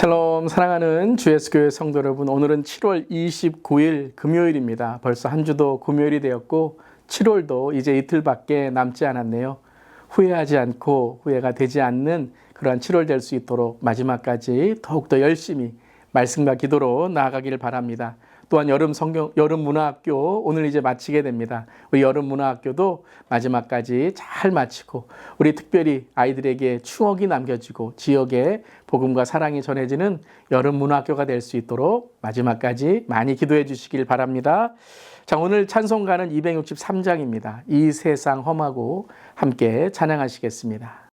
샬롬 사랑하는 주예수교회 성도 여러분 오늘은 7월 29일 금요일입니다. 벌써 한 주도 금요일이 되었고 7월도 이제 이틀밖에 남지 않았네요. 후회하지 않고 후회가 되지 않는 그러한 7월 될 수 있도록 마지막까지 더욱더 열심히 말씀과 기도로 나아가기를 바랍니다. 또한 여름 성경 여름 문화학교 오늘 이제 마치게 됩니다. 우리 여름 문화학교도 마지막까지 잘 마치고 우리 특별히 아이들에게 추억이 남겨지고 지역에 복음과 사랑이 전해지는 여름 문화학교가 될 수 있도록 마지막까지 많이 기도해 주시길 바랍니다. 자, 오늘 찬송가는 263장입니다. 이 세상 험하고 함께 찬양하시겠습니다.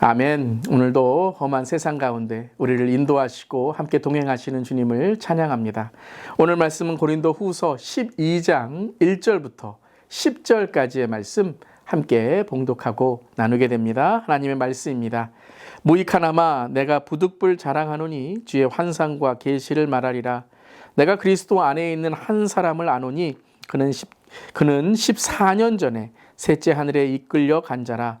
아멘. 오늘도 험한 세상 가운데 우리를 인도하시고 함께 동행하시는 주님을 찬양합니다. 오늘 말씀은 고린도 후서 12장 1절부터 10절까지의 말씀 함께 봉독하고 나누게 됩니다. 하나님의 말씀입니다. 무익하나마 내가 부득불 자랑하노니 주의 환상과 계시를 말하리라. 내가 그리스도 안에 있는 한 사람을 아노니 그는 10, 그는 14년 전에 셋째 하늘에 이끌려 간 자라.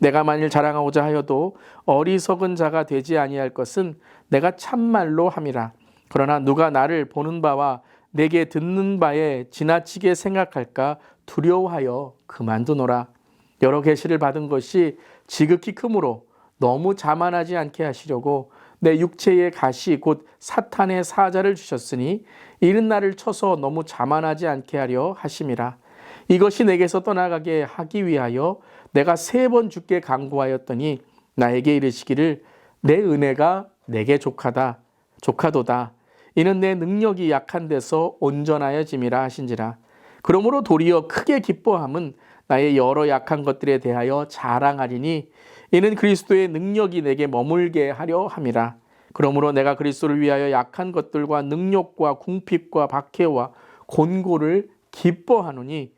내가 만일 자랑하고자 하여도 어리석은 자가 되지 아니할 것은 내가 참말로 함이라. 그러나 누가 나를 보는 바와 내게 듣는 바에 지나치게 생각할까 두려워하여 그만두노라. 여러 계시를 받은 것이 지극히 크므로 너무 자만하지 않게 하시려고 내 육체의 가시 곧 사탄의 사자를 주셨으니 이른 날을 쳐서 너무 자만하지 않게 하려 하심이라. 이것이 내게서 떠나가게 하기 위하여 내가 세번 죽게 강구하였더니 나에게 이르시기를 내 은혜가 내게 족하다 족하도다. 이는 내 능력이 약한 데서 온전하여짐이라 하신지라. 그러므로 도리어 크게 기뻐함은 나의 여러 약한 것들에 대하여 자랑하리니 이는 그리스도의 능력이 내게 머물게 하려 함이라. 그러므로 내가 그리스도를 위하여 약한 것들과 능력과 궁핍과 박해와 곤고를 기뻐하노니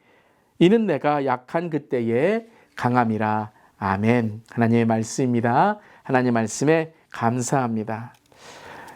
이는 내가 약한 그때에 강함이라. 아멘. 하나님의 말씀입니다. 하나님의 말씀에 감사합니다.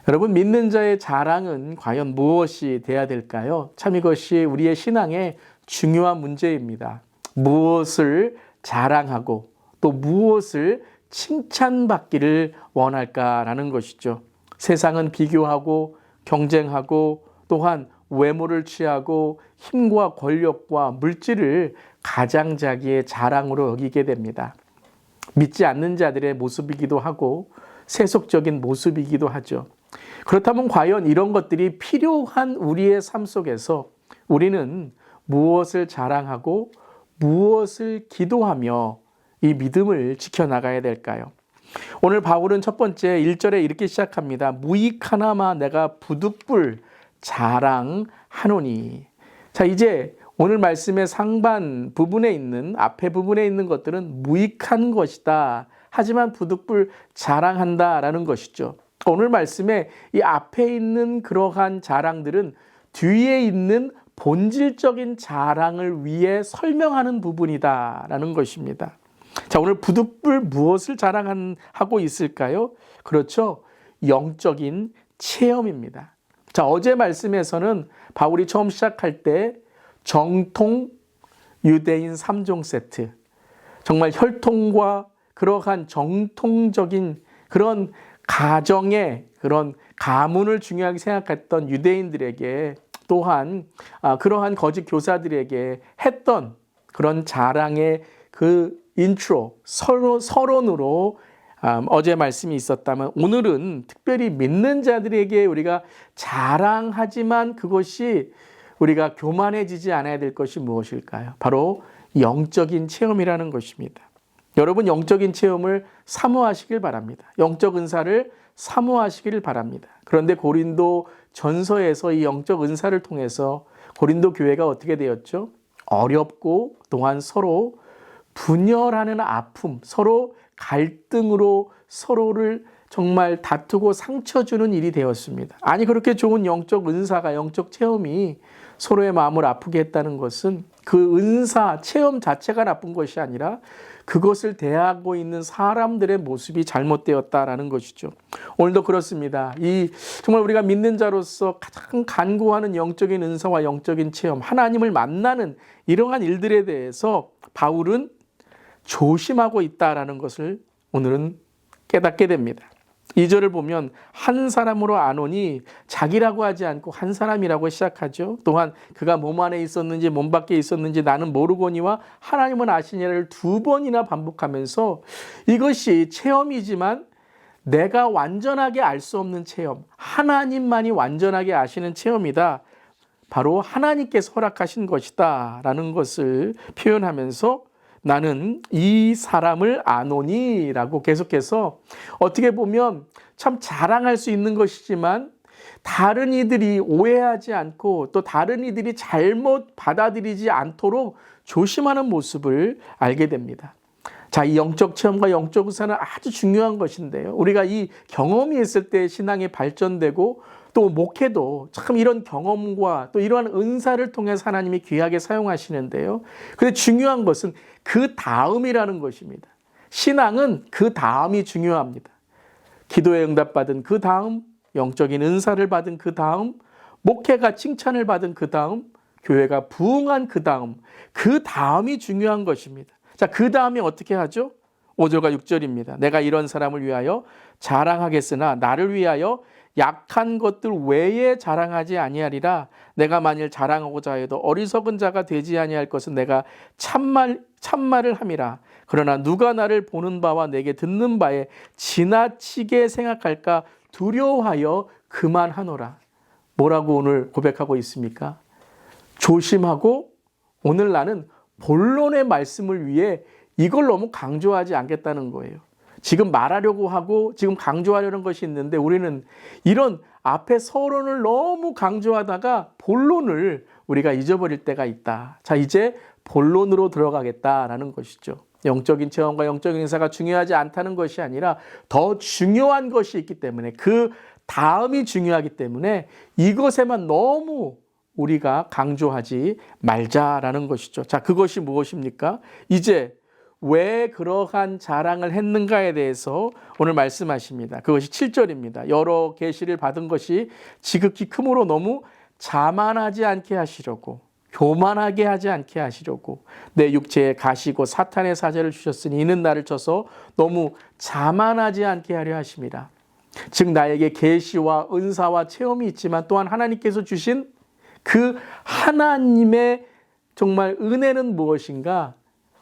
여러분, 믿는 자의 자랑은 과연 무엇이 돼야 될까요? 참 이것이 우리의 신앙의 중요한 문제입니다. 무엇을 자랑하고 또 무엇을 칭찬받기를 원할까라는 것이죠. 세상은 비교하고 경쟁하고 또한 외모를 취하고 힘과 권력과 물질을 가장 자기의 자랑으로 여기게 됩니다. 믿지 않는 자들의 모습이기도 하고 세속적인 모습이기도 하죠. 그렇다면 과연 이런 것들이 필요한 우리의 삶 속에서 우리는 무엇을 자랑하고 무엇을 기도하며 이 믿음을 지켜나가야 될까요? 오늘 바울은 첫 번째 1절에 이렇게 시작합니다. 무익 하나마 내가 부득불 자랑하노니. 자, 이제 오늘 말씀의 상반 부분에 있는 앞에 부분에 있는 것들은 무익한 것이다. 하지만 부득불 자랑한다라는 것이죠. 오늘 말씀에 이 앞에 있는 그러한 자랑들은 뒤에 있는 본질적인 자랑을 위해 설명하는 부분이다라는 것입니다. 자, 오늘 부득불 무엇을 자랑하고 있을까요? 그렇죠. 영적인 체험입니다. 자, 어제 말씀에서는 바울이 처음 시작할 때 정통 유대인 3종 세트. 정말 혈통과 그러한 정통적인 그런 가정의 그런 가문을 중요하게 생각했던 유대인들에게 또한 아, 그러한 거짓 교사들에게 했던 그런 자랑의 그 인트로 서로 서론으로 음, 어제 말씀이 있었다면 오늘은 특별히 믿는 자들에게 우리가 자랑하지만 그것이 우리가 교만해지지 않아야 될 것이 무엇일까요? 바로 영적인 체험이라는 것입니다. 여러분 영적인 체험을 사모하시길 바랍니다. 영적 은사를 사모하시기를 바랍니다. 그런데 고린도 전서에서 이 영적 은사를 통해서 고린도 교회가 어떻게 되었죠? 어렵고 또한 서로 분열하는 아픔, 서로 갈등으로 서로를 정말 다투고 상처 주는 일이 되었습니다. 아니 그렇게 좋은 영적 은사가 영적 체험이 서로의 마음을 아프게 했다는 것은 그 은사 체험 자체가 나쁜 것이 아니라 그것을 대하고 있는 사람들의 모습이 잘못되었다라는 것이죠. 오늘도 그렇습니다. 이 정말 우리가 믿는 자로서 가장 간구하는 영적인 은사와 영적인 체험, 하나님을 만나는 이러한 일들에 대해서 바울은 조심하고 있다라는 것을 오늘은 깨닫게 됩니다. 2절을 보면 한 사람으로 안 오니 자기라고 하지 않고 한 사람이라고 시작하죠. 또한 그가 몸 안에 있었는지 몸 밖에 있었는지 나는 모르거니와 하나님은 아시니라를 두 번이나 반복하면서 이것이 체험이지만 내가 완전하게 알 수 없는 체험, 하나님만이 완전하게 아시는 체험이다. 바로 하나님께서 허락하신 것이다. 라는 것을 표현하면서 나는 이 사람을 아노니 라고 계속해서 어떻게 보면 참 자랑할 수 있는 것이지만 다른 이들이 오해하지 않고 또 다른 이들이 잘못 받아들이지 않도록 조심하는 모습을 알게 됩니다. 자, 이 영적 체험과 영적 의사는 아주 중요한 것인데요. 우리가 이 경험이 있을 때 신앙이 발전되고 또 목회도 참 이런 경험과 또 이러한 은사를 통해서 하나님이 귀하게 사용하시는데요. 근데 중요한 것은 그 다음이라는 것입니다. 신앙은 그 다음이 중요합니다. 기도에 응답받은 그 다음, 영적인 은사를 받은 그 다음, 목회가 칭찬을 받은 그 다음, 교회가 부흥한 그 다음, 그 다음이 중요한 것입니다. 자, 그 다음에 어떻게 하죠? 5절과 6절입니다. 내가 이런 사람을 위하여 자랑하겠으나 나를 위하여 약한 것들 외에 자랑하지 아니하리라 내가 만일 자랑하고자 해도 어리석은 자가 되지 아니할 것은 내가 참말 참말을 함이라 그러나 누가 나를 보는 바와 내게 듣는 바에 지나치게 생각할까 두려워하여 그만하노라 뭐라고 오늘 고백하고 있습니까? 조심하고 오늘 나는 본론의 말씀을 위해 이걸 너무 강조하지 않겠다는 거예요. 지금 말하려고 하고 지금 강조하려는 것이 있는데 우리는 이런 앞에 서론을 너무 강조하다가 본론을 우리가 잊어버릴 때가 있다. 자, 이제 본론으로 들어가겠다라는 것이죠. 영적인 체험과 영적인 인사가 중요하지 않다는 것이 아니라 더 중요한 것이 있기 때문에 그 다음이 중요하기 때문에 이것에만 너무 우리가 강조하지 말자라는 것이죠. 자, 그것이 무엇입니까? 이제 왜 그러한 자랑을 했는가에 대해서 오늘 말씀하십니다. 그것이 7절입니다. 여러 계시를 받은 것이 지극히 크므로 너무 자만하지 않게 하시려고 교만하게 하지 않게 하시려고 내 육체에 가시고 사탄의 사제를 주셨으니 이는 나를 쳐서 너무 자만하지 않게 하려 하심이라. 즉 나에게 계시와 은사와 체험이 있지만 또한 하나님께서 주신 그 하나님의 정말 은혜는 무엇인가?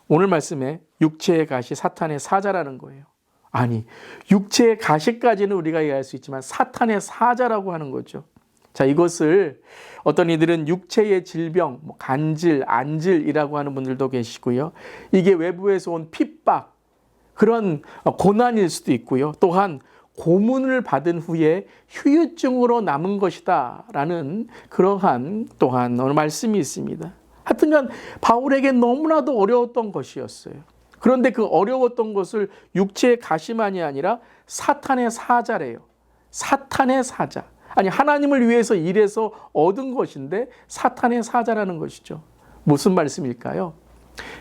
오늘 말씀에 육체의 가시 사탄의 사자라는 거예요. 아니, 육체의 가시까지는 우리가 이해할 수 있지만 사탄의 사자라고 하는 거죠. 자, 이것을 어떤 이들은 육체의 질병, 뭐 간질, 안질이라고 하는 분들도 계시고요. 이게 외부에서 온 핍박, 그런 고난일 수도 있고요. 또한 고문을 받은 후에 후유증으로 남은 것이다 라는 그러한 또한 오늘 말씀이 있습니다. 하여튼간 바울에게 너무나도 어려웠던 것이었어요. 그런데 그 어려웠던 것을 육체의 가시만이 아니라 사탄의 사자래요. 사탄의 사자. 아니 하나님을 위해서 일해서 얻은 것인데 사탄의 사자라는 것이죠. 무슨 말씀일까요?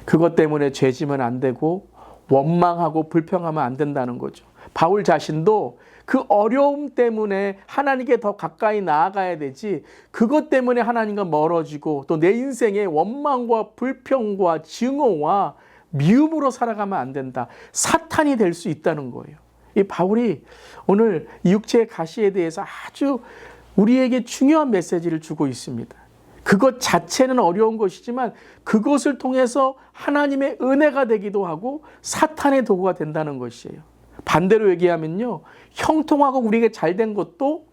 그것 때문에 죄지면 안 되고 원망하고 불평하면 안 된다는 거죠. 바울 자신도 그 어려움 때문에 하나님께 더 가까이 나아가야 되지 그것 때문에 하나님과 멀어지고 또 내 인생의 원망과 불평과 증오와 미움으로 살아가면 안 된다. 사탄이 될 수 있다는 거예요. 이 바울이 오늘 이 육체의 가시에 대해서 아주 우리에게 중요한 메시지를 주고 있습니다. 그것 자체는 어려운 것이지만 그것을 통해서 하나님의 은혜가 되기도 하고 사탄의 도구가 된다는 것이에요. 반대로 얘기하면요. 형통하고 우리에게 잘 된 것도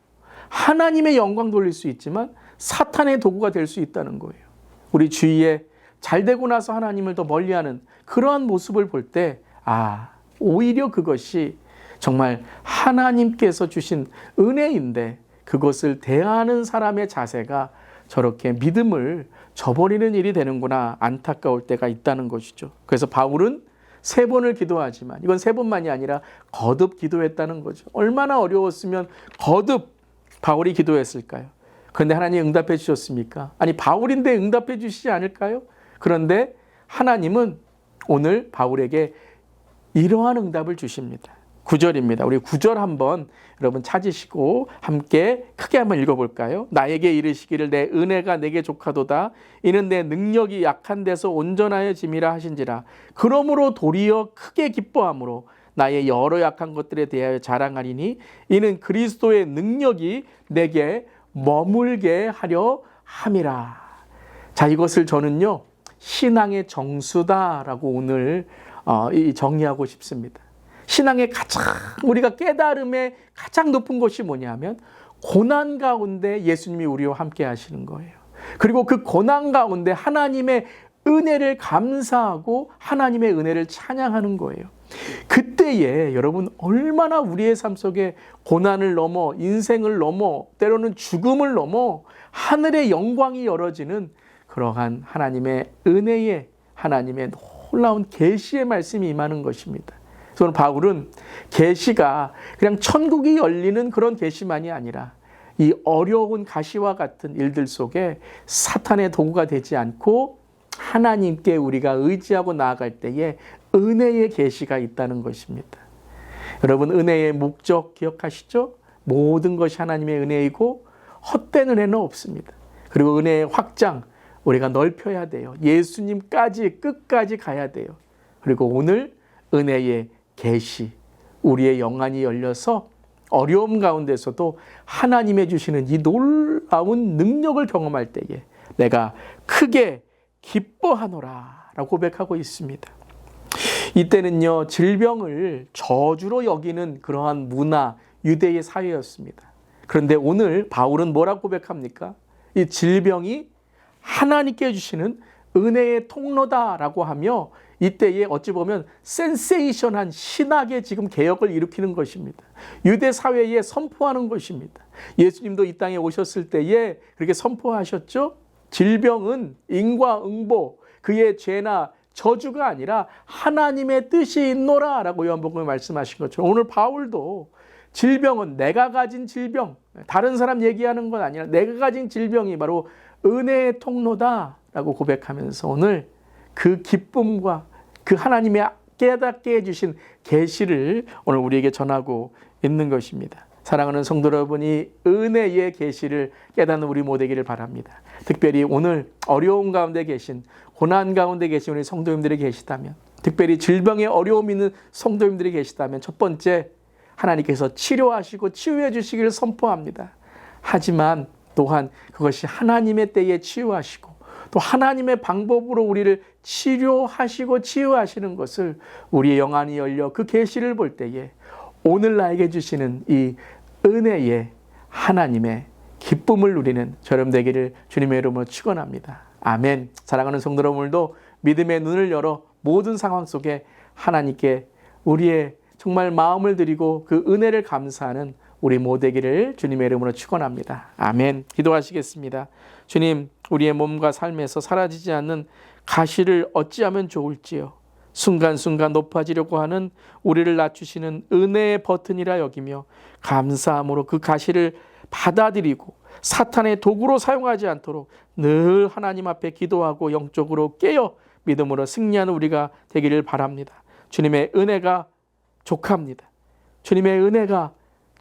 하나님의 영광 돌릴 수 있지만 사탄의 도구가 될 수 있다는 거예요. 우리 주위에 잘 되고 나서 하나님을 더 멀리하는 그러한 모습을 볼 때, 아, 오히려 그것이 정말 하나님께서 주신 은혜인데 그것을 대하는 사람의 자세가 저렇게 믿음을 저버리는 일이 되는구나 안타까울 때가 있다는 것이죠. 그래서 바울은 세 번을 기도하지만 이건 세 번만이 아니라 거듭 기도했다는 거죠. 얼마나 어려웠으면 거듭 바울이 기도했을까요? 그런데 하나님 응답해 주셨습니까? 아니 바울인데 응답해 주시지 않을까요? 그런데 하나님은 오늘 바울에게 이러한 응답을 주십니다. 9절입니다. 우리 9절 한번 여러분 찾으시고 함께 크게 한번 읽어볼까요? 나에게 이르시기를 내 은혜가 내게 족하도다. 이는 내 능력이 약한 데서 온전하여 짐이라 하신지라. 그러므로 도리어 크게 기뻐함으로 나의 여러 약한 것들에 대하여 자랑하리니 이는 그리스도의 능력이 내게 머물게 하려 함이라. 자, 이것을 저는요, 신앙의 정수다라고 오늘 어, 이 정리하고 싶습니다. 신앙의 가장 우리가 깨달음의 가장 높은 것이 뭐냐면 고난 가운데 예수님이 우리와 함께 하시는 거예요. 그리고 그 고난 가운데 하나님의 은혜를 감사하고 하나님의 은혜를 찬양하는 거예요. 그때에 여러분 얼마나 우리의 삶 속에 고난을 넘어 인생을 넘어 때로는 죽음을 넘어 하늘의 영광이 열어지는 그러한 하나님의 은혜의 하나님의 놀라운 계시의 말씀이 임하는 것입니다. 그래서 바울은 계시가 그냥 천국이 열리는 그런 계시만이 아니라 이 어려운 가시와 같은 일들 속에 사탄의 도구가 되지 않고 하나님께 우리가 의지하고 나아갈 때에 은혜의 계시가 있다는 것입니다. 여러분 은혜의 목적 기억하시죠? 모든 것이 하나님의 은혜이고 헛된 은혜는 없습니다. 그리고 은혜의 확장 우리가 넓혀야 돼요. 예수님까지 끝까지 가야 돼요. 그리고 오늘 은혜의 계시 우리의 영안이 열려서 어려움 가운데서도 하나님의 주시는 이 놀라운 능력을 경험할 때에 내가 크게 기뻐하노라 라고 고백하고 있습니다. 이때는요, 질병을 저주로 여기는 그러한 문화, 유대의 사회였습니다. 그런데 오늘 바울은 뭐라고 고백합니까? 이 질병이 하나님께 주시는 은혜의 통로다라고 하며 이때에 어찌 보면 센세이션한 신학의 지금 개혁을 일으키는 것입니다. 유대 사회에 선포하는 것입니다. 예수님도 이 땅에 오셨을 때에 그렇게 선포하셨죠. 질병은 인과응보, 그의 죄나 저주가 아니라 하나님의 뜻이 있노라라고 요한복음에 말씀하신 것처럼 오늘 바울도 질병은 내가 가진 질병, 다른 사람 얘기하는 건 아니라 내가 가진 질병이 바로 은혜의 통로다라고 고백하면서 오늘 그 기쁨과 그 하나님의 깨닫게 해주신 계시를 오늘 우리에게 전하고 있는 것입니다. 사랑하는 성도 여러분이 은혜의 계시를 깨닫는 우리 모두기를 바랍니다. 특별히 오늘 어려움 가운데 계신 고난 가운데 계신 우리 성도님들이 계시다면 특별히 질병에 어려움 있는 성도님들이 계시다면 첫 번째 하나님께서 치료하시고 치유해 주시기를 선포합니다. 하지만 또한 그것이 하나님의 때에 치유하시고 또 하나님의 방법으로 우리를 치료하시고 치유하시는 것을 우리의 영안이 열려 그 계시를 볼 때에 오늘 나에게 주시는 이 은혜의 하나님의 기쁨을 누리는 저렴 되기를 주님의 이름으로 축원합니다. 아멘. 사랑하는 성도 여러분들도 믿음의 눈을 열어 모든 상황 속에 하나님께 우리의 정말 마음을 드리고 그 은혜를 감사하는 우리 모되기를 주님의 이름으로 축원합니다. 아멘. 기도하시겠습니다. 주님, 우리의 몸과 삶에서 사라지지 않는 가시를 어찌하면 좋을지요. 순간순간 높아지려고 하는 우리를 낮추시는 은혜의 버튼이라 여기며 감사함으로 그 가시를 받아들이고 사탄의 도구로 사용하지 않도록 늘 하나님 앞에 기도하고 영적으로 깨어 믿음으로 승리하는 우리가 되기를 바랍니다. 주님의 은혜가 족합니다. 주님의 은혜가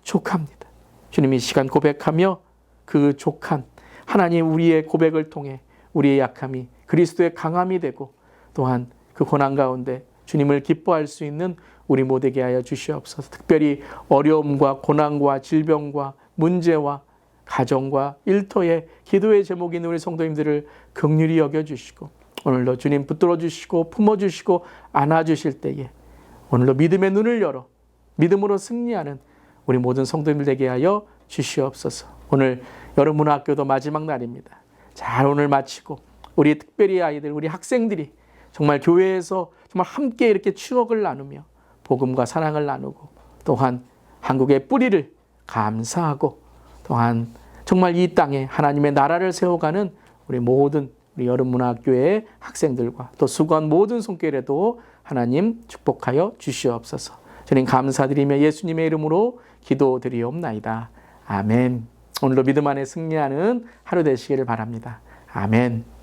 족합니다. 주님 이 시간 고백하며 그 족한 하나님 우리의 고백을 통해 우리의 약함이 그리스도의 강함이 되고 또한 그 고난 가운데 주님을 기뻐할 수 있는 우리 모두에게 하여 주시옵소서. 특별히 어려움과 고난과 질병과 문제와 가정과 일터에 기도의 있는 우리 성도님들을 극률히 여겨 주시고 오늘도 주님 붙들어 주시고 품어 주시고 안아 주실 때에 오늘도 믿음의 눈을 열어 믿음으로 승리하는 우리 모든 성도님들 되게 하여 주시옵소서. 오늘 여름문화학교도 마지막 날입니다. 잘 오늘 마치고 우리 특별히 아이들, 우리 학생들이 정말 교회에서 정말 함께 이렇게 추억을 나누며 복음과 사랑을 나누고 또한 한국의 뿌리를 감사하고 또한 정말 이 땅에 하나님의 나라를 세워가는 우리 모든 우리 여름문화학교의 학생들과 또 수고한 모든 손길에도 하나님 축복하여 주시옵소서. 주님 감사드리며 예수님의 이름으로 기도드리옵나이다. 아멘. 오늘도 믿음 안에 승리하는 하루 되시기를 바랍니다. 아멘.